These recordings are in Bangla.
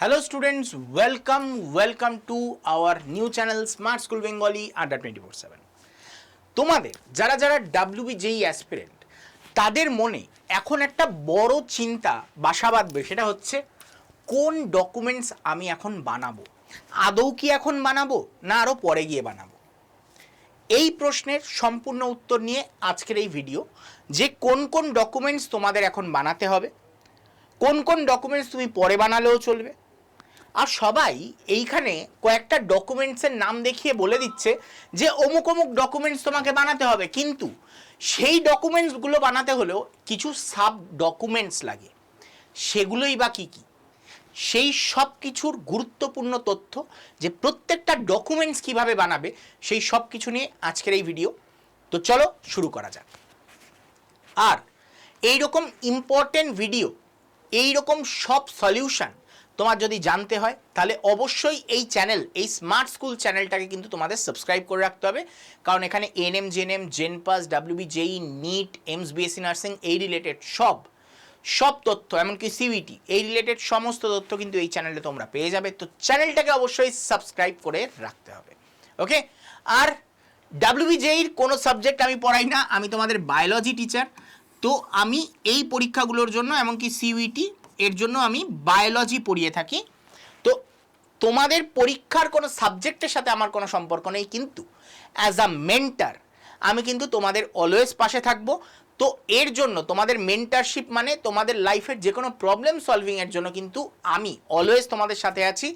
Hello students, welcome, welcome to our new channel Smart School Bengali Under 24/7. তোমাদের যারা যারা ডাব্লিউবি যেই অ্যাসপিরেন্ট তাদের মনে এখন একটা বড় চিন্তা বাসা বাঁধবে। সেটা হচ্ছে কোন ডকুমেন্টস আমি এখন বানাবো? আদৌ কি এখন বানাবো? না আরও পরে গিয়ে বানাবো? এই প্রশ্নের সম্পূর্ণ উত্তর নিয়ে আজকের এই ভিডিও যে কোন কোন ডকুমেন্টস তোমাদের এখন বানাতে হবে কোন কোন ডকুমেন্টস তুমি পরে বানালেও চলবে আর সবাই এইখানে কয়েকটা ডকুমেন্টসের নাম দেখিয়ে বলে দিচ্ছে যে অমুক অমুক ডকুমেন্টস তোমাকে বানাতে হবে। কিন্তু সেই ডকুমেন্টসগুলো বানাতে হলেও কিছু সাব ডকুমেন্টস লাগে। সেগুলোই বা কী কী? সেই সব কিছুর গুরুত্বপূর্ণ তথ্য যে প্রত্যেকটা ডকুমেন্টস কীভাবে বানাবে, সেই সব কিছু নিয়ে আজকের এই ভিডিও তো চলো শুরু করা যাক। আর এই রকম ইম্পর্টেন্ট ভিডিও এই রকম সব সলিউশন তোমার যদি জানতে হয়, তাহলে অবশ্যই এই চ্যানেল এই স্মার্ট স্কুল চ্যানেলটাকে কিন্তু তোমাদের সাবস্ক্রাইব করে রাখতে হবে। কারণ এখানে N NM GNM JENPAS WB JE NEET AIIMS BSc nursing এই রিলেটেড সব সব তথ্য, এমনকি সিভিটি এই রিলেটেড সমস্ত তথ্য কিন্তু এই চ্যানেলে তোমরা পেয়ে যাবে। তো চ্যানেলটাকে অবশ্যই সাবস্ক্রাইব করে রাখতে হবে। ওকে? আর ডাব্লিউবিজেইর কোনো সাবজেক্ট আমি পড়াই না, আমি তোমাদের বায়োলজি টিচার তো আমি এই পরীক্ষাগুলোর জন্য, এমনকি সিউইটি এর জন্য আমি বায়োলজি পড়িয়ে থাকি। তো তোমাদের পরীক্ষার কোনো সাবজেক্টের সাথে আমার কোনো সম্পর্ক নেই কিন্তু অ্যাজ আ মেন্টার আমি কিন্তু তোমাদের অলওয়েজ পাশে থাকব। তো এর জন্য তোমাদের মেন্টারশিপ মানে তোমাদের লাইফের যে কোনো প্রবলেম সলভিংয়ের জন্য কিন্তু আমি অলওয়েজ তোমাদের সাথে আছি।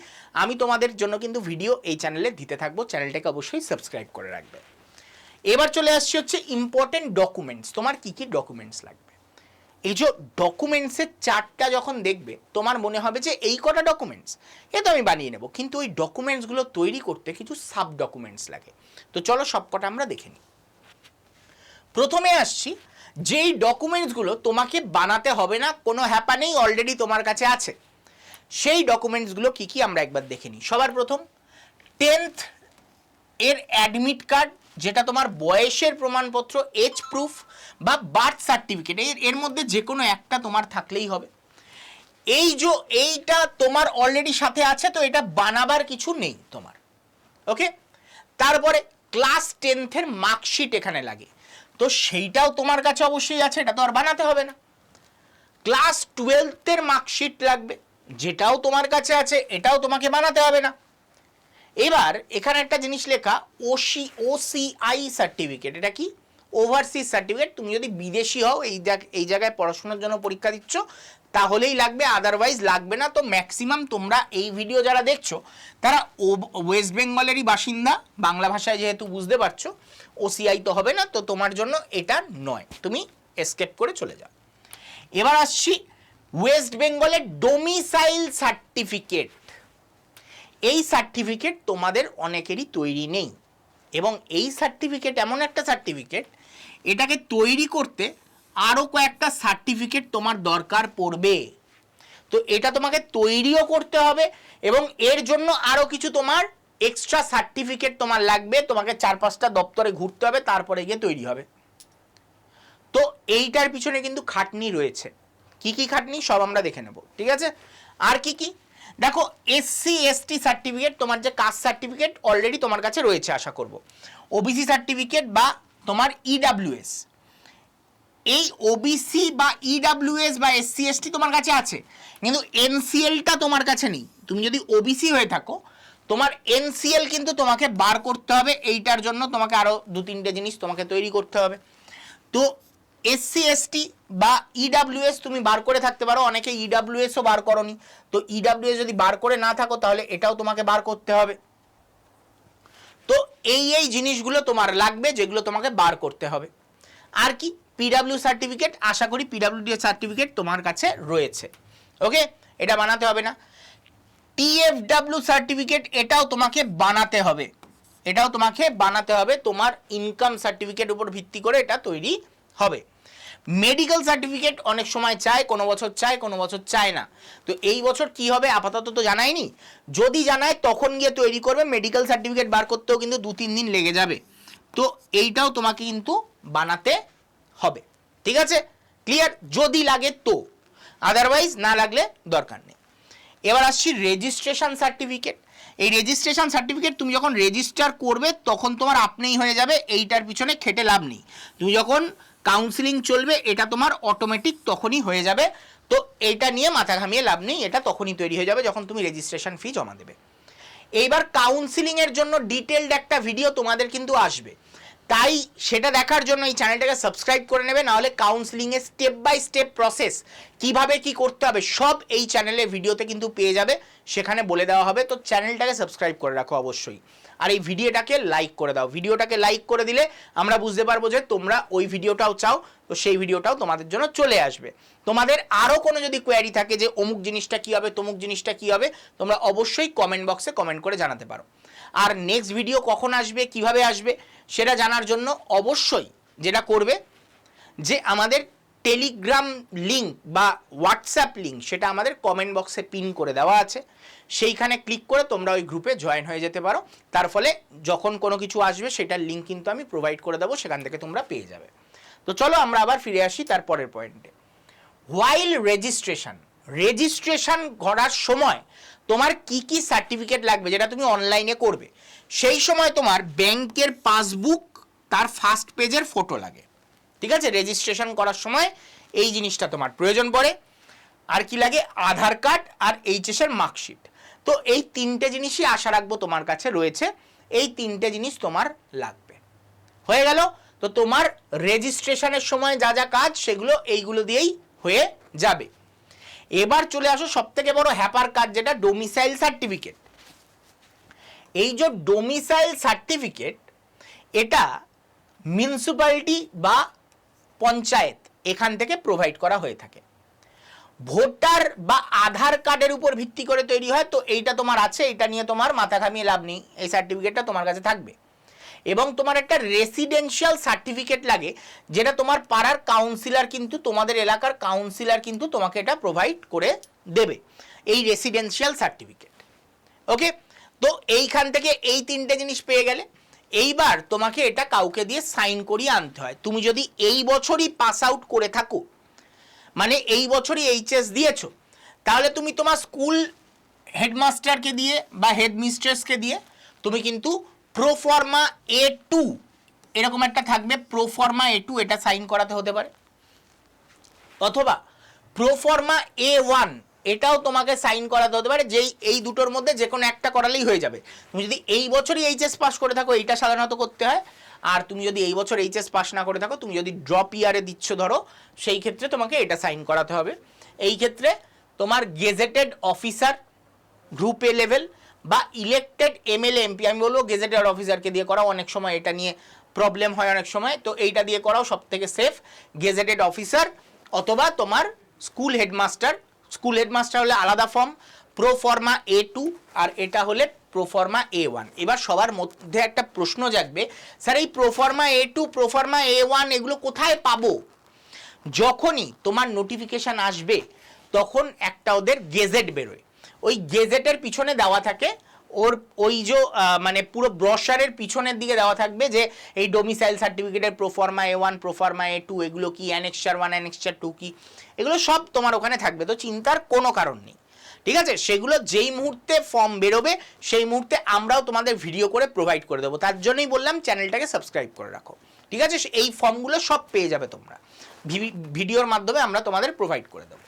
আমি তোমাদের জন্য কিন্তু ভিডিও এই চ্যানেলে দিতে থাকব। চ্যানেলটাকে অবশ্যই সাবস্ক্রাইব করে রাখবে। এবার চলে আসছি হচ্ছে ইম্পর্টেন্ট ডকুমেন্টস তোমার কি কি ডকুমেন্টস লাগবে? এই যে ডকুমেন্টসের চারটা যখন দেখবে, তোমার মনে হবে যে এই কটা ডকুমেন্টস এ তো আমি বানিয়ে নেব। কিন্তু ওই ডকুমেন্টসগুলো তৈরি করতে কিছু সাব ডকুমেন্টস লাগে। তো চলো সবকটা আমরা দেখে নিই। প্রথমে আসছি, যেই ডকুমেন্টসগুলো তোমাকে বানাতে হবে না, কোনো হ্যাপা নেই অলরেডি তোমার কাছে আছে। সেই ডকুমেন্টসগুলো কি কি আমরা একবার দেখে নিই। সবার প্রথম টেন্থ এর অ্যাডমিট কার্ড যেটা তোমার বয়সের প্রমাণপত্র এজ প্রুফ বা বার্থ সার্টিফিকেট এর এর মধ্যে যে কোনো একটা তোমার থাকলেই হবে। এই যে, এইটা তোমার অলরেডি সাথে আছে, তো এটা বানাবার কিছু নেই তোমার ওকে তারপরে ক্লাস টেন্থের মার্কশিট এখানে লাগে। তো সেইটাও তোমার কাছে অবশ্যই আছে, এটা তো আর বানাতে হবে না। ক্লাস টুয়েলথের মার্কশিট লাগবে, যেটাও তোমার কাছে আছে, এটাও তোমাকে বানাতে হবে না। এবার এখানে একটা জিনিস লেখা ওসি ওসিআই সার্টিফিকেট এটা কি? ওভারসিজ সার্টিফিকেট তুমি যদি বিদেশি হও, এই এই জায়গায় পড়াশোনার জন্য পরীক্ষা দিচ্ছ, তাহলেই লাগবে আদারওয়াইজ লাগবে না। তো ম্যাক্সিমাম তোমরা এই ভিডিও যারা দেখছ, তারা ওয়েস্ট বেঙ্গলেরই বাসিন্দা, বাংলা ভাষায় যেহেতু বুঝতে পারছ ওসিআই তো হবে না, তো তোমার জন্য এটা নয়। তুমি এসকেপ করে চলে যাও। এবার আসছি ওয়েস্ট বেঙ্গলের ডোমিসাইল সার্টিফিকেট এই সার্টিফিকেট তোমাদের অনেকেরই তৈরি নেই। এবং এই সার্টিফিকেট এমন একটা সার্টিফিকেট এটাকে তৈরি করতে আরও কয়েকটা সার্টিফিকেট তোমার দরকার পড়বে। তো এটা তোমাকে তৈরিও করতে হবে এবং এর জন্য আরও কিছু তোমার এক্সট্রা সার্টিফিকেট তোমার লাগবে। তোমাকে চার পাঁচটা দপ্তরে ঘুরতে হবে, তারপরে গিয়ে তৈরি হবে। তো এইটার পিছনে কিন্তু খাটনি রয়েছে। কি কি খাটনি? সব আমরা দেখে নেব, ঠিক আছে? আর কি কি? দেখো এসসি এসটি সার্টিফিকেট তোমার যে কাস্ট সার্টিফিকেট অলরেডি তোমার কাছে রয়েছে, আশা করব। ওবিসি সার্টিফিকেট বা তোমার E ইডাব্লিউএস এই ওবিসি বা E ইডাব্লিউএস বা এসসি এসটি তোমার কাছে আছে, কিন্তু এনসিএলটা তোমার কাছে নেই। তুমি যদি ওবিসি হয়ে থাকো, তোমার এনসিএল কিন্তু তোমাকে বার করতে হবে, এইটার জন্য তোমাকে আরও দু তিনটে জিনিস তোমাকে তৈরি করতে হবে। তো এসসি এসটি বা ইডাব্লিউএস তুমি বার করে থাকতে পারো। অনেকে ইডাব্লিউএসও বার করনি। তো ইডাব্লিউএস যদি বার করে না থাকো, তাহলে এটাও তোমাকে বার করতে হবে। তো এই এই জিনিসগুলো তোমার লাগবে, যেগুলো তোমাকে বার করতে হবে। আর কি? পিডাব্লিউ সার্টিফিকেট আশা করি পিডাব্লিউডি সার্টিফিকেট তোমার কাছে রয়েছে। ওকে? এটা বানাতে হবে না। টিএফডাব্লিউ সার্টিফিকেট এটাও তোমাকে বানাতে হবে। এটাও তোমাকে বানাতে হবে। তোমার ইনকাম সার্টিফিকেট উপর ভিত্তি করে এটা তৈরি হবে। মেডিকেল সার্টিফিকেট অনেক সময় চায়, কোনো বছর চায়, কোনো বছর চায় না। তো এই বছর কি হবে আপাতত তো জানায়নি যদি জানায়, তখন গিয়ে তৈরি করবে, মেডিকেল সার্টিফিকেট বার করতেও কিন্তু দু তিন দিন লেগে যাবে। তো এইটাও তোমাকে কিন্তু বানাতে হবে। ঠিক আছে? ক্লিয়ার যদি লাগে তো। আদারওয়াইজ না লাগলে দরকার নেই। এবার আসছি রেজিস্ট্রেশন সার্টিফিকেট এই রেজিস্ট্রেশন সার্টিফিকেট তুমি যখন রেজিস্টার করবে, তখন তোমার আপনিই হয়ে যাবে, এইটার পিছনে খেটে লাভ নেই। তুমি যখন কাউন্সিলিং চলবে, এটা তোমার অটোমেটিক তখনই হয়ে যাবে। তো এটা নিয়ে মাথা ঘামিয়ে লাভ নেই, এটা তখনই তৈরি হয়ে যাবে যখন তুমি রেজিস্ট্রেশন ফি জমা দেবে। এইবার কাউন্সিলিং এর জন্য ডিটেলড একটা ভিডিও তোমাদের কিন্তু আসবে। তাই সেটা দেখার জন্য এই চ্যানেলটাকে সাবস্ক্রাইব করে নেবে, নাহলে কাউন্সিলিং এর স্টেপ বাই স্টেপ প্রসেস কীভাবে কি করতে হবে, সব এই চ্যানেলে ভিডিওতে কিন্তু পেয়ে যাবে, সেখানে বলে দেওয়া হবে। তো চ্যানেলটাকে সাবস্ক্রাইব করে রাখো অবশ্যই। আর এই ভিডিওটাকে লাইক করে দাও। ভিডিওটাকে লাইক করে দিলে আমরা বুঝতে পারব যে তোমরা ওই ভিডিওটাও চাও, তো সেই ভিডিওটাও তোমাদের জন্য চলে আসবে। তোমাদের আরও কোনো যদি কোয়ারি থাকে যে অমুক জিনিসটা কী হবে, তমুক জিনিসটা কী হবে, তোমরা অবশ্যই কমেন্ট বক্সে কমেন্ট করে জানাতে পারো। আর নেক্সট ভিডিও কখন আসবে, কীভাবে আসবে, সেটা জানার জন্য অবশ্যই যেটা করবে যে আমাদের টেলিগ্রাম লিঙ্ক বা হোয়াটসঅ্যাপ লিঙ্ক সেটা আমাদের কমেন্ট বক্সে পিন করে দেওয়া আছে। সেইখানে ক্লিক করে তোমরা ওই গ্রুপে জয়েন হয়ে যেতে পারো। তার ফলে যখন কোনো কিছু আসবে, সেটার লিঙ্ক কিন্তু আমি প্রোভাইড করে দেবো, সেখান থেকে তোমরা পেয়ে যাবে। তো চলো আমরা আবার ফিরে আসি তার পরের পয়েন্টে হোয়াইল রেজিস্ট্রেশন রেজিস্ট্রেশন করার সময় তোমার কি কি সার্টিফিকেট লাগবে যেটা তুমি অনলাইনে করবে? সেই সময় তোমার ব্যাংকের পাসবুক তার ফার্স্ট পেজের ফটো লাগে। ঠিক আছে? রেজিস্ট্রেশন করার সময় এই জিনিসটা তোমার প্রয়োজন পড়ে। আর কি লাগে? আধার কার্ড আর এইচএসের মার্কশিট তো এই তিনটে জিনিসই আশা রাখব তোমার কাছে রয়েছে। এই তিনটে জিনিস তোমার লাগবে। হয়ে গেল? তো তোমার রেজিস্ট্রেশনের সময় যা যা কাজ, সেগুলো এইগুলো দিয়েই হয়ে যাবে। এবার চলে আসো সব থেকে বড় হ্যাপার কাজ যেটা ডোমিসাইল সার্টিফিকেট এই যে ডোমিসাইল সার্টিফিকেট এটা মিউনিসিপ্যালিটি বা পঞ্চায়েত এখান থেকে প্রোভাইড করা হয়ে থাকে। ভোটার বা আধার কার্ডের উপর ভিত্তি করে তৈরি হয়, তো এইটা তোমার আছে এটা নিয়ে তোমার মাথা ঘামিয়ে লাভ নেই, এই সার্টিফিকেটটা তোমার কাছে থাকবে। এবং তোমার একটা রেসিডেন্সিয়াল সার্টিফিকেট লাগে, যেটা তোমার পাড়ার কাউন্সিলর কিন্তু, তোমাদের এলাকার কাউন্সিলর কিন্তু তোমাকে এটা প্রোভাইড করে দেবে, এই রেসিডেন্সিয়াল সার্টিফিকেট ওকে তো এইখান থেকে এই তিনটে জিনিস পেয়ে গেলে, এইবার তোমাকে এটা কাউকে দিয়ে সাইন করিয়ে আনতে হয়। তুমি যদি এই বছরই পাস আউট করে থাকো মানে এই বছরই এইচএস দিয়েছ, তাহলে তুমি তোমার স্কুল হেডমাস্টারকে দিয়ে বা হেডমিস্ট্রেসকে দিয়ে, তুমি কিন্তু প্রোফর্মা এ টু এরকম একটা থাকবে প্রোফর্মা এ টু এটা সাইন করাতে হতে পারে। অথবা প্রোফর্মা এ ওয়ান এটাও তোমাকে সাইন করাতে হতে পারে, যেই এই দুটোর মধ্যে যে কোনো একটা করালেই হয়ে যাবে। তুমি যদি এই বছরই এইচএস পাস করে থাকো, এইটা সাধারণত করতে হয়। আর তুমি যদি এই বছর এইচএস পাস না করে থাকো, তুমি যদি ড্রপ ইয়ারে দিচ্ছ ধরো, সেই ক্ষেত্রে তোমাকে এটা সাইন করাতে হবে। এই ক্ষেত্রে তোমার gazetted officer group A level বা ইলেক্টেড এমএলএ এমপি আমি বলব গেজেটেড অফিসারকে দিয়ে করাও, অনেক সময় এটা নিয়ে প্রবলেম হয় অনেক সময়। তো এইটা দিয়ে করাও সব থেকে সেফ গেজেটেড অফিসার অথবা তোমার স্কুল হেডমাস্টার স্কুল হেডমাস্টার হলে আলাদা form proforma A two আর এটা হলে প্রোফর্মা এ ওয়ান এবার সবার মধ্যে একটা প্রশ্ন জাগবে, স্যার, এই proforma A two proforma A one এগুলো কোথায় পাবো? যখনই তোমার নোটিফিকেশান আসবে, তখন একটা ওদের গেজেট বেরোয়। ওই গেজেটের পিছনে দেওয়া থাকে, ওর ওই যে মানে পুরো ব্রশারের পিছনের দিকে দেওয়া থাকবে যে এই ডোমিসাইল সার্টিফিকেটের proforma A one proforma A two এগুলো কি অ্যানেক্সচার ওয়ান অ্যানেক্সচার টু কি, এগুলো সব তোমার ওখানে থাকবে। তো চিন্তার কোনো কারণ নেই। ঠিক আছে? সেগুলো যেই মুহূর্তে ফর্ম বেরোবে, সেই মুহূর্তে আমরাও তোমাদের ভিডিও করে প্রোভাইড করে দেবো। তার জন্যই বললাম চ্যানেলটাকে সাবস্ক্রাইব করে রাখো। ঠিক আছে? এই ফর্মগুলো সব পেয়ে যাবে তোমরা। ভিডিওর মাধ্যমে আমরা তোমাদের প্রোভাইড করে দেবো।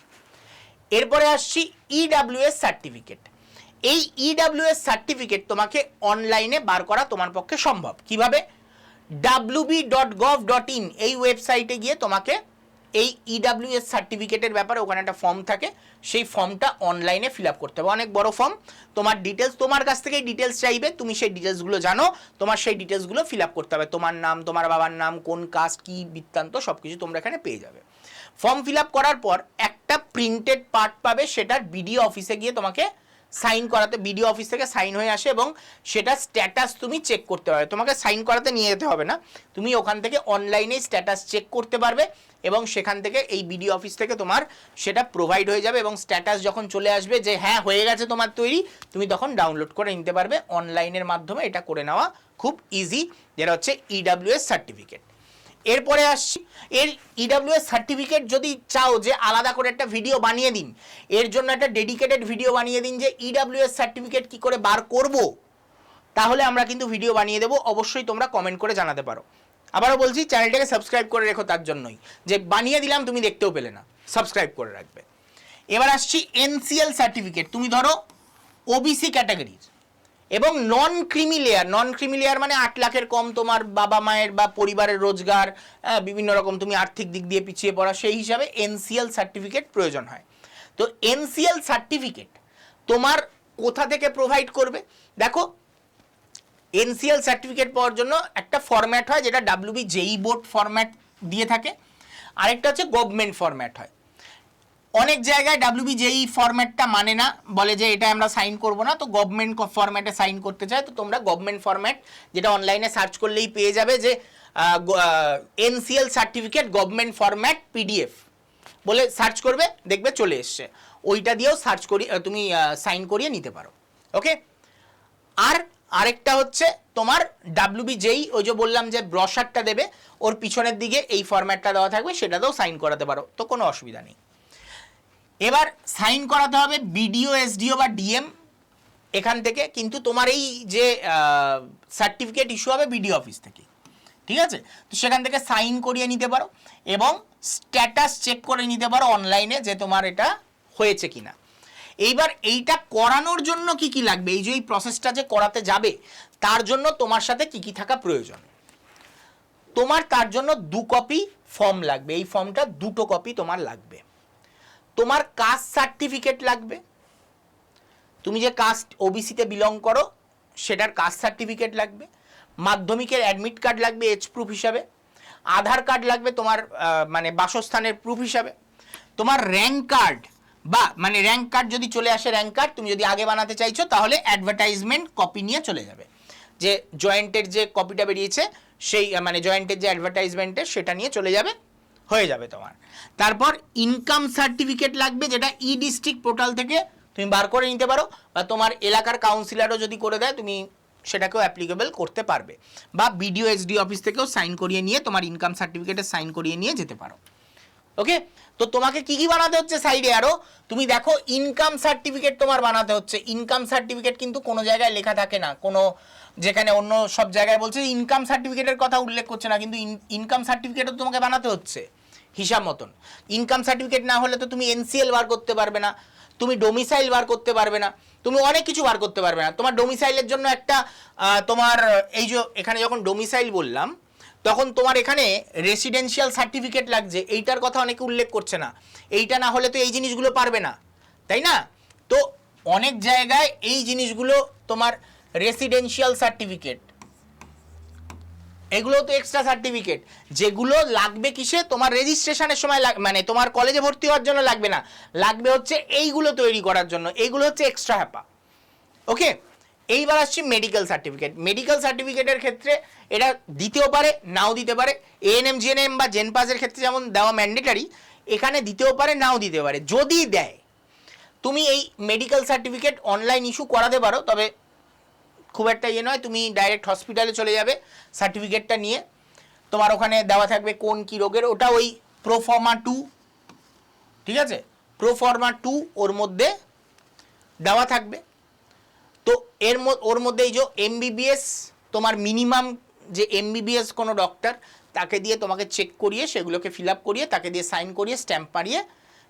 এরপরে আসছি ইডাব্লিউএস সার্টিফিকেট এই ইডাব্লিউএস সার্টিফিকেট তোমাকে অনলাইনে বার করা তোমার পক্ষে সম্ভব। কীভাবে? WB dot gov dot in এই ওয়েবসাইটে গিয়ে তোমাকে এই ইডাব্লিউএস সার্টিফিকেটের ব্যাপারে ওখানে একটা ফর্ম থাকে। সেই ফর্মটা অনলাইনে ফিল আপ করতে হবে। অনেক বড় ফর্ম তোমার ডিটেলস তোমার কাছ থেকেই ডিটেলস চাইবে। তুমি সেই ডিটেলসগুলো জানো। তোমার সেই ডিটেলসগুলো ফিল আপ করতে হবে। তোমার নাম, তোমার বাবার নাম, কোন কাস্ট কী বৃত্তান্ত সব কিছু তোমরা এখানে পেয়ে যাবে। ফর্ম ফিল আপ করার পর একটা প্রিন্টেড পার্ট পাবে সেটার বিডিও অফিসে গিয়ে তোমাকে সাইন করাতে বিডিও অফিস থেকে সাইন হয়ে আসে এবং সেটা স্ট্যাটাস তুমি চেক করতে পারবে। তোমাকে সাইন করাতে নিয়ে যেতে হবে না। তুমি ওখান থেকে অনলাইনেই স্ট্যাটাস চেক করতে পারবে এবং সেখান থেকে এই বিডিও অফিস থেকে তোমার সেটা প্রোভাইড হয়ে যাবে এবং স্ট্যাটাস যখন চলে আসবে যে হ্যাঁ হয়ে গেছে তোমার তৈরি, তুমি তখন ডাউনলোড করে নিতে পারবে। অনলাইনের মাধ্যমে এটা করে নেওয়া খুব ইজি যেটা হচ্ছে ইডাব্লিউএস সার্টিফিকেট এরপরে আসছি। এর ইডাব্লিউএস সার্টিফিকেট যদি চাও যে আলাদা করে একটা ভিডিও বানিয়ে দিন, এর জন্য একটা ডেডিকেটেড ভিডিও বানিয়ে দিন যে ইডাব্লিউএস সার্টিফিকেট কি করে বার করব, তাহলে আমরা কিন্তু ভিডিও বানিয়ে দেবো। অবশ্যই তোমরা কমেন্ট করে জানাতে পারো। আবারও বলছি চ্যানেলটাকে সাবস্ক্রাইব করে রেখো তার জন্যই। যে বানিয়ে দিলাম, তুমি দেখতেও পেলে না। সাবস্ক্রাইব করে রাখবে। এবার আসছি এনসিএল সার্টিফিকেট তুমি ধরো ওবিসি ক্যাটাগরির এবং non creamy layer non creamy layer মানে আট লাখের কম তোমার বাবা মায়ের বা পরিবারের রোজগার হ্যাঁ, বিভিন্ন রকম তুমি আর্থিক দিক দিয়ে পিছিয়ে পড়া সেই হিসাবে এনসিএল সার্টিফিকেট প্রয়োজন হয়। তো এনসিএল সার্টিফিকেট তোমার কোথা থেকে প্রোভাইড করবে? দেখো এনসিএল সার্টিফিকেট পাওয়ার জন্য একটা ফরম্যাট হয় যেটা ডাব্লিউবি জেই বোর্ড ফরম্যাট দিয়ে থাকে। আরেকটা হচ্ছে গভর্নমেন্ট ফরম্যাট হয়। অনেক জায়গায় ডাব্লিউবি জেই ফরম্যাটটা মানে না, বলে যে এটা আমরা সাইন করব না, তো গভর্নমেন্ট ফরম্যাটে সাইন করতে চায়, তো তোমরা গভর্নমেন্ট ফরম্যাট যেটা অনলাইনে সার্চ করলেই পেয়ে যাবে যে NCL certificate government format PDF বলে সার্চ করবে, দেখবে চলে এসছে। ওইটা দিয়েও সার্চ করি তুমি সাইন করিয়ে নিতে পারো। ওকে আর আরেকটা হচ্ছে তোমার ডাব্লিউবি যেই ওই যে বললাম যে ব্রশারটা দেবে, ওর পিছনের দিকে এই ফরম্যাটটা দেওয়া থাকবে, সেটাতেও সাইন করাতে পারো, তো কোনো অসুবিধা নেই। এবার সাইন করাতে হবে বিডিও, এসডিও বা ডিএম এখান থেকে, কিন্তু তোমার এই যে সার্টিফিকেট ইস্যু হবে বিডিও অফিস থেকে। ঠিক আছে? তো সেখান থেকে সাইন করিয়ে নিতে পারো এবং স্ট্যাটাস চেক করে নিতে পারো অনলাইনে যে তোমার এটা হয়েছে কিনা। এইবার এইটা করানোর জন্য কি কি লাগবে? এই যে এই প্রসেসটা যে করাতে যাবে, তার জন্য তোমার সাথে কি কি থাকা প্রয়োজন? তোমার তার জন্য দু কপি ফর্ম লাগবে। এই ফর্মটা দুটো কপি তোমার লাগবে। তোমার কাস্ট সার্টিফিকেট লাগবে। তুমি যে কাস্ট ওবিসিতে বিলং করো, সেটার কাস্ট সার্টিফিকেট লাগবে। মাধ্যমিকের অ্যাডমিট কার্ড লাগবে এজ প্রুফ হিসাবে। আধার কার্ড লাগবে তোমার মানে বাসস্থানের প্রুফ হিসাবে। তোমার র্যাঙ্ক কার্ড বা মানে র্যাঙ্ক কার্ড যদি চলে আসে র্যাঙ্ক কার্ড তুমি যদি আগে বানাতে চাইছো, তাহলে অ্যাডভার্টাইজমেন্ট কপি নিয়ে চলে যাবে। যে জয়েন্টের যে কপিটা বেরিয়েছে, সেই মানে জয়েন্টের যে অ্যাডভার্টাইজমেন্টের সেটা নিয়ে চলে যাবে। হয়ে যাবে তোমার। তারপর ইনকাম সার্টিফিকেট লাগবে যেটা ই ডিস্ট্রিক্ট পোর্টাল থেকে তুমি বার করে নিতে পারো বা তোমার এলাকার কাউন্সিলারও যদি করে দেয় তুমি সেটাকেও অ্যাপ্লিকেবল করতে পারবে। বা বিডিও এসডি অফিস থেকেও সাইন করিয়ে নিয়ে তোমার ইনকাম সার্টিফিকেটে সাইন করিয়ে নিয়ে যেতে পারো। ওকে তো তোমাকে কি কি বানাতে হচ্ছে সাইডে আরও? তুমি দেখো ইনকাম সার্টিফিকেট তোমার বানাতে হচ্ছে। ইনকাম সার্টিফিকেট কিন্তু কোনো জায়গায় লেখা থাকে না। কোনো যেখানে অন্য সব জায়গায় বলছে ইনকাম সার্টিফিকেটের কথা উল্লেখ করছে না, কিন্তু ইনকাম সার্টিফিকেটও তোমাকে বানাতে হচ্ছে। হিসাব মতন। ইনকাম সার্টিফিকেট না হলে তো তুমি এনসিএল বার করতে পারবে না। তুমি ডোমিসাইল বার করতে পারবে না। তুমি অনেক কিছু বার করতে পারবে না। তোমার ডোমিসাইলের জন্য একটা তোমার, এই যে এখানে যখন ডোমিসাইল বললাম তখন তোমার এখানে রেসিডেন্সিয়াল সার্টিফিকেট লাগছে। এইটার কথা অনেকে উল্লেখ করছে না। এইটা না হলে তো এই জিনিসগুলো পারবে না। তাই না? তো অনেক জায়গায় এই জিনিসগুলো তোমার রেসিডেন্সিয়াল সার্টিফিকেট এগুলো তো এক্সট্রা সার্টিফিকেট যেগুলো লাগবে কিসে? তোমার রেজিস্ট্রেশনের সময় মানে তোমার কলেজে ভর্তি হওয়ার জন্য লাগবে না। লাগবে হচ্ছে এইগুলো তৈরি করার জন্য। এইগুলো হচ্ছে এক্সট্রা হ্যাপা ওকে এইবার আসছি মেডিকেল সার্টিফিকেট মেডিকেল সার্টিফিকেটের ক্ষেত্রে এটা দিতেও পারে, নাও দিতে পারে। এএনএম জিএনএম বা জেনপাসের ক্ষেত্রে যেমন দেওয়া ম্যান্ডেটারি এখানে দিতেও পারে, নাও দিতে পারে। যদি দেয়, তুমি এই মেডিকেল সার্টিফিকেট অনলাইন ইস্যু করাতে পারো, তবে খুব একটা ইয়ে নয়, তুমি ডাইরেক্ট হসপিটালে চলে যাবে সার্টিফিকেটটা নিয়ে। তোমার ওখানে দেওয়া থাকবে কোন কী রোগের, ওটা ওই প্রোফর্মা টু ঠিক আছে? প্রোফর্মা টু ওর মধ্যে দেওয়া থাকবে। তো এর ওর মধ্যে এই যে এমবিবিএস তোমার মিনিমাম যে এমবিবিএস কোনো ডক্টর তাকে দিয়ে তোমাকে চেক করিয়ে, সেগুলোকে ফিল আপ করিয়ে, তাকে দিয়ে সাইন করিয়ে স্ট্যাম্প মারিয়ে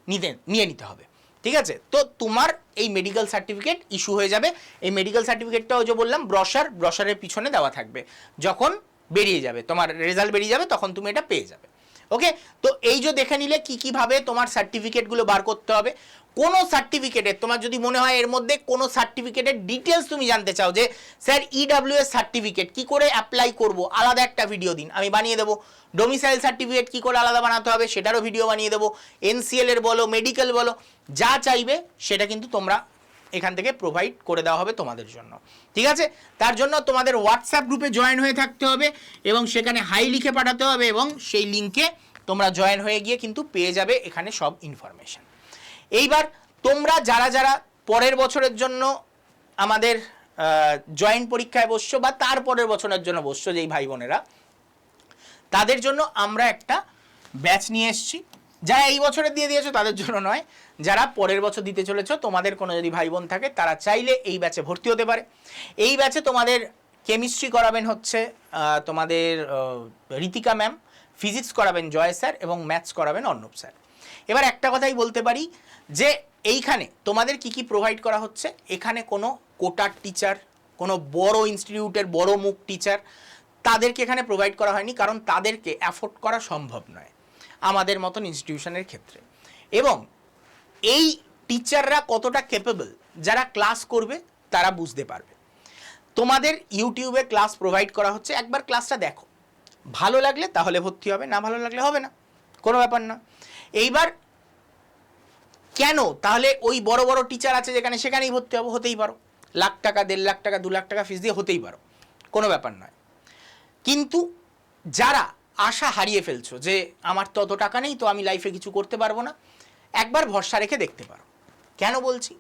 নিতে, নিয়ে নিতে হবে। ঠিক আছে? তো তোমার এই মেডিকেল সার্টিফিকেট ইস্যু হয়ে যাবে। এই মেডিকেল সার্টিফিকেটটাও যে বললাম ব্রশার ব্রশারের পিছনে দেওয়া থাকবে। যখন বেরিয়ে যাবে, তোমার রেজাল্ট বেরিয়ে যাবে, তখন তুমি এটা পেয়ে যাবে। ওকে তো এই যে দেখে নিলে কি কীভাবে তোমার সার্টিফিকেটগুলো বার করতে হবে। কোনো সার্টিফিকেটের তোমার যদি মনে হয় এর মধ্যে কোনো সার্টিফিকেটের ডিটেলস তুমি জানতে চাও যে, স্যার ইডাব্লিউএস সার্টিফিকেট কী করে অ্যাপ্লাই করব? আলাদা একটা ভিডিও দিন। আমি বানিয়ে দেবো। ডোমিসাইল সার্টিফিকেট কী করে আলাদা বানাতে হবে, সেটারও ভিডিও বানিয়ে দেবো। এনসিএল এর বলো মেডিকেল বলো, যা চাইবে, সেটা কিন্তু তোমরা এখান থেকে প্রোভাইড করে দেওয়া হবে তোমাদের জন্য। ঠিক আছে? তার জন্য তোমাদের হোয়াটসঅ্যাপ গ্রুপে জয়েন হয়ে থাকতে হবে এবং সেখানে হাই লিখে পাঠাতে হবে এবং সেই লিঙ্কে তোমরা জয়েন হয়ে গিয়ে কিন্তু পেয়ে যাবে এখানে সব ইনফরমেশন এইবার তোমরা যারা যারা পরের বছরের জন্য আমাদের জয়েন্ট পরীক্ষায় বসছো বা তার পরের বছরের জন্য বসছো যেই ভাই বোনেরা, তাদের জন্য আমরা একটা ব্যাচ নিয়ে এসেছি। যারা এই বছরে দিয়ে দিয়েছ তাদের জন্য নয়, যারা পরের বছর দিতে চলেছো, তোমাদের কোনো যদি ভাই বোন থাকে, তারা চাইলে এই ব্যাচে ভর্তি হতে পারে। এই ব্যাচে তোমাদের কেমিস্ট্রি করাবেন হচ্ছে তোমাদের রীতিকা ম্যাম ফিজিক্স করাবেন জয় স্যার এবং ম্যাথস করাবেন অর্ণব স্যার এবার একটা কথাই বলতে পারি যে এইখানে তোমাদের কি কি প্রোভাইড করা হচ্ছে? এখানে কোনো কোটার টিচার কোনো বড় ইনস্টিটিউটের বড় মুখ টিচার তাদেরকে এখানে প্রোভাইড করা হয়নি কারণ তাদেরকে অ্যাফোর্ড করা সম্ভব নয় আমাদের মতন ইনস্টিটিউশনের ক্ষেত্রে। এবং এই টিচাররা কতটা ক্যাপেবল যারা ক্লাস করবে তারা বুঝতে পারবে। তোমাদের ইউটিউবে ক্লাস প্রোভাইড করা হচ্ছে, একবার ক্লাসটা দেখো। ভালো লাগলে তাহলে ভর্তি হবে, না ভালো লাগলে হবে না। কোনো ব্যাপার না। এইবার কেন? তাহলে ওই বড় বড় টিচার আছে যেখানে সেখানেই ভর্তি হব, হতেই পারো। লাখ টাকা, দেড় লাখ টাকা, দু লাখ টাকা ফিস দিয়ে হতেই পারো। কোনো ব্যাপার নয়। কিন্তু যারা আশা হারিয়ে ফেলছো যে আমার তত টাকা নেই, তো আমি লাইফে কিছু করতে পারব না, একবার ভরসা রেখে দেখতে পারো। কেন বলছি?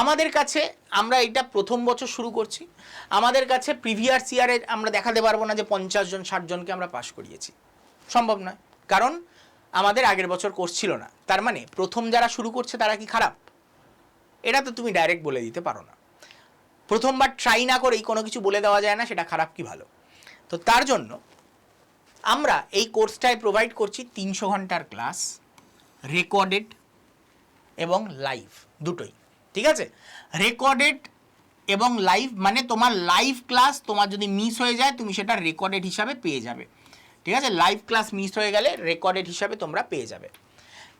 আমাদের কাছে আমরা এটা প্রথম বছর শুরু করছি। আমাদের কাছে প্রিভিয়াস ইয়ারে আমরা দেখাতে পারব না যে পঞ্চাশ জন, ষাট জনকে আমরা পাশ করিয়েছি। সম্ভব নয়। কারণ আমাদের আগের বছর কোর্স ছিল না। তার মানে প্রথম যারা শুরু করছে তারা কি খারাপ? এটা তো তুমি ডাইরেক্ট বলে দিতে পারো না। প্রথমবার ট্রাই না করেই কোনো কিছু বলে দেওয়া যায় না, সেটা খারাপ কি ভালো? তো তার জন্য আমরা এই কোর্সটায় প্রোভাইড করছি তিনশো ঘণ্টার ক্লাস রেকর্ডেড এবং লাইভ দুটোই। ঠিক আছে? রেকর্ডেড এবং লাইভ মানে তোমার লাইভ ক্লাস তোমার যদি মিস হয়ে যায়, তুমি সেটা রেকর্ডেড হিসাবে পেয়ে যাবে। ঠিক আছে? লাইভ ক্লাস মিস হয়ে গেলে রেকর্ডেড হিসাবে তোমরা পেয়ে যাবে।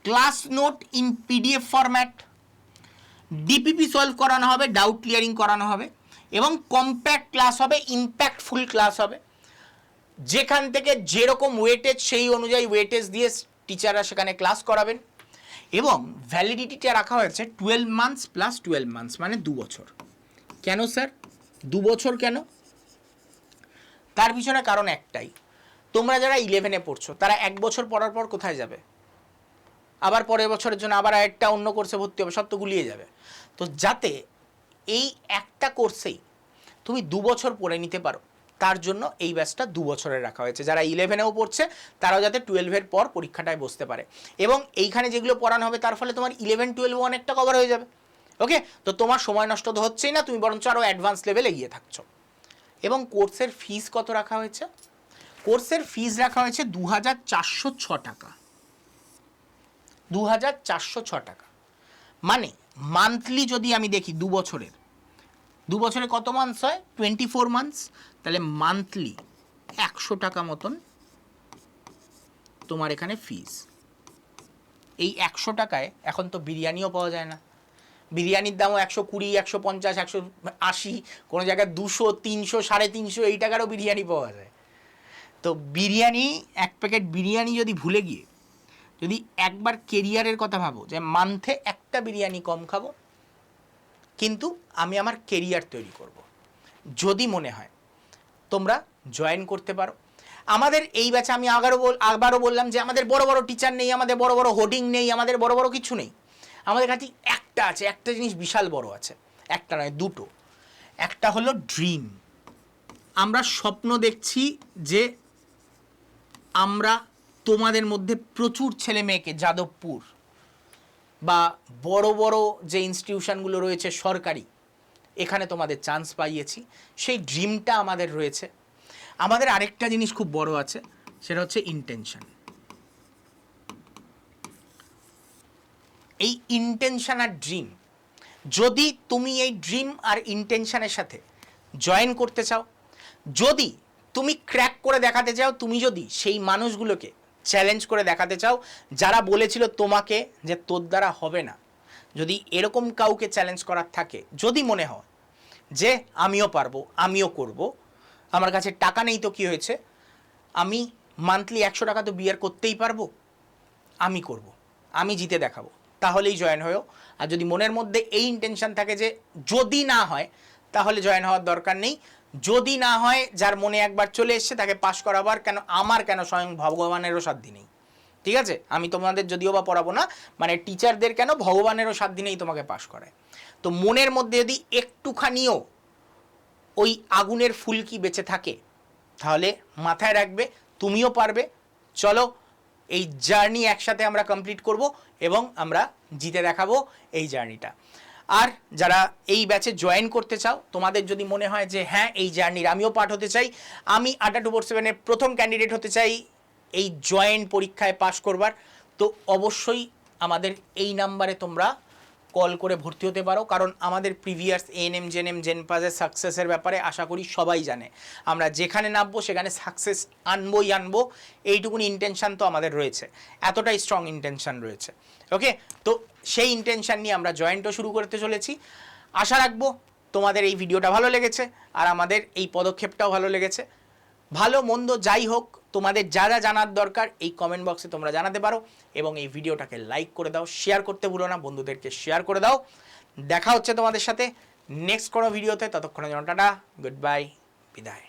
Class note in PDF format DPP solve করানো হবে ডাউট ক্লিয়ারিং করানো হবে এবং কম্প্যাক্ট ক্লাস হবে ইম্প্যাক্টফুল ক্লাস হবে। যেখান থেকে যেরকম ওয়েটেজ সেই অনুযায়ী ওয়েটেজ দিয়ে টিচাররা সেখানে ক্লাস করাবেন এবং ভ্যালিডিটিটা রাখা হয়েছে twelve months plus twelve months মানে দু বছর। কেন স্যার দু বছর কেন? তার পিছনে কারণ একটাই। তোমরা যারা ইলেভেনে পড়ছো, তারা এক বছর পড়ার পর কোথায় যাবে? আবার পরের বছরের জন্য আবার একটা অন্য কোর্সে ভর্তি হবে, সব তো গুলিয়ে যাবে। তো যাতে এই একটা কোর্সেই তুমি দু বছর পড়ে নিতে পারো, তার জন্য এই ব্যাচটা দু বছরের রাখা হয়েছে। যারা ইলেভেনেও পড়ছে, তারাও যাতে টুয়েলভের পর পরীক্ষাটায় বসতে পারে। এবং এইখানে যেগুলো পড়ানো হবে, তার ফলে তোমার ইলেভেন টুয়েলভ অনেকটা কভার হয়ে যাবে। ওকে তো তোমার সময় নষ্ট তো হচ্ছেই না, তুমি বরঞ্চ আরও অ্যাডভান্স লেভেলে এগিয়ে থাকছো। এবং কোর্সের ফিস কত রাখা হয়েছে? কোর্সের ফিজ রাখা হয়েছে দু হাজার চারশো ছ টাকা। দু হাজার চারশো ছ টাকা। মানে মান্থলি যদি আমি দেখি দু বছরের, দু বছরে কত মান্থস হয়? টোয়েন্টি ফোর মান্থস তাহলে মান্থলি একশো টাকা মতন তোমার এখানে ফিস এই একশো টাকায় এখন তো বিরিয়ানিও পাওয়া যায় না। বিরিয়ানির দামও একশো কুড়ি, একশো পঞ্চাশ, একশো আশি, কোনো জায়গায় দুশো, তিনশো, সাড়ে তিনশো, এই টাকারও বিরিয়ানি পাওয়া যায়। তো বিরিয়ানি, এক প্যাকেট বিরিয়ানি যদি ভুলে গিয়ে, যদি একবার কেরিয়ারের কথা ভাবো যে মান্থে একটা বিরিয়ানি কম খাব, কিন্তু আমি আমার কেরিয়ার তৈরি করব। যদি মনে হয়, তোমরা জয়েন করতে পারো। আমাদের এই ব্যাচে আমি আগারও বল, আবারও বললাম যে আমাদের বড় বড় টিচার নেই, আমাদের বড় বড় হোর্ডিং নেই, আমাদের বড় বড় কিছু নেই। আমাদের কাছে একটা আছে, একটা জিনিস বিশাল বড় আছে, একটা নয়, দুটো। একটা হলো ড্রিম আমরা স্বপ্ন দেখছি যে আমরা তোমাদের মধ্যে প্রচুর ছেলে মেয়েকে, যাদবপুর বা বড় বড় যে ইনস্টিটিউশনগুলো রয়েছে সরকারি, এখানে তোমাদের চান্স পাইয়েছি। সেই ড্রিমটা আমাদের রয়েছে। আমাদের আরেকটা জিনিস খুব বড় আছে, সেটা হচ্ছে ইন্টেনশন এই ইন্টেনশন আর ড্রিম যদি তুমি এই ড্রিম আর ইন্টেনশনের সাথে জয়েন করতে চাও, যদি তুমি ক্র্যাক করে দেখাতে চাও, তুমি যদি সেই মানুষগুলোকে চ্যালেঞ্জ করে দেখাতে চাও, যারা বলেছিল তোমাকে যে তোর দ্বারা হবে না, যদি এরকম কাউকে চ্যালেঞ্জ করার থাকে, যদি মনে হয় যে আমিও পারব, আমিও করব, আমার কাছে টাকা নেই তো কি হয়েছে, আমি মান্থলি একশো টাকা তো বিয়ার করতেই পারব, আমি করব, আমি জিতে দেখাবো, তাহলেই জয়েন হয়েও আর যদি মনের মধ্যে এই ইন্টেনশন থাকে যে যদি না হয়, তাহলে জয়েন হওয়ার দরকার নেই। যদি না হয়, যার মনে একবার চলে এসছে, তাকে পাশ করাবার কেন, আমার কেন স্বয়ং ভগবানেরও সাধ্য নেই? ঠিক আছে? আমি তোমাদের যদিও বা পড়াবো না মানে টিচারদের কেন ভগবানেরও সাধ্য নেই তোমাকে পাশ করায়? তো মনের মধ্যে যদি একটুখানিও ওই আগুনের ফুলকি বেঁচে থাকে, তাহলে মাথায় রাখবে, তুমিও পারবে। চলো, এই জার্নি একসাথে আমরা কমপ্লিট করব এবং আমরা জিতে দেখাবো এই জার্নিটা আর যারা এই ব্যাচে জয়েন করতে চাও, তোমাদের যদি মনে হয় যে হ্যাঁ এই জার্নির আমিও পার্ট হতে চাই, আমি আটা টু ফোর সেভেনের প্রথম ক্যান্ডিডেট হতে চাই, এই জয়েন্ট পরীক্ষায় পাশ করবার। তো অবশ্যই আমাদের এই নাম্বারে তোমরা কল করে ভর্তি হতে পারো। কারণ আমাদের প্রিভিয়াস এএনএম জেনএম জেনপাসের সাকসেসের ব্যাপারে আশা করি সবাই জানে। আমরা যেখানে নামবো সেখানে সাকসেস আনবোই আনব। এইটুকুনি ইন্টেনশন তো আমাদের রয়েছে। এতটাই স্ট্রং ইন্টেনশন রয়েছে। ওকে তো সেই ইন্টেনশন নিয়ে আমরা জয়েন্টও শুরু করতে চলেছি। আশা রাখব তোমাদের এই ভিডিওটা ভালো লেগেছে। আর আমাদের এই পদক্ষেপটাও ভালো লেগেছে। ভালো, মন্দ, যাই হোক তোমাদের যা যা জানার দরকার এই কমেন্ট বক্সে তোমরা জানাতে পারো এবং এই ভিডিওটাকে লাইক করে দাও শেয়ার করতে ভুলো না, বন্ধুদেরকে শেয়ার করে দাও। দেখা হচ্ছে তোমাদের সাথে নেক্সট কোনো ভিডিওতে ততক্ষণে জন্য টাটা গুড বাই বিদায়।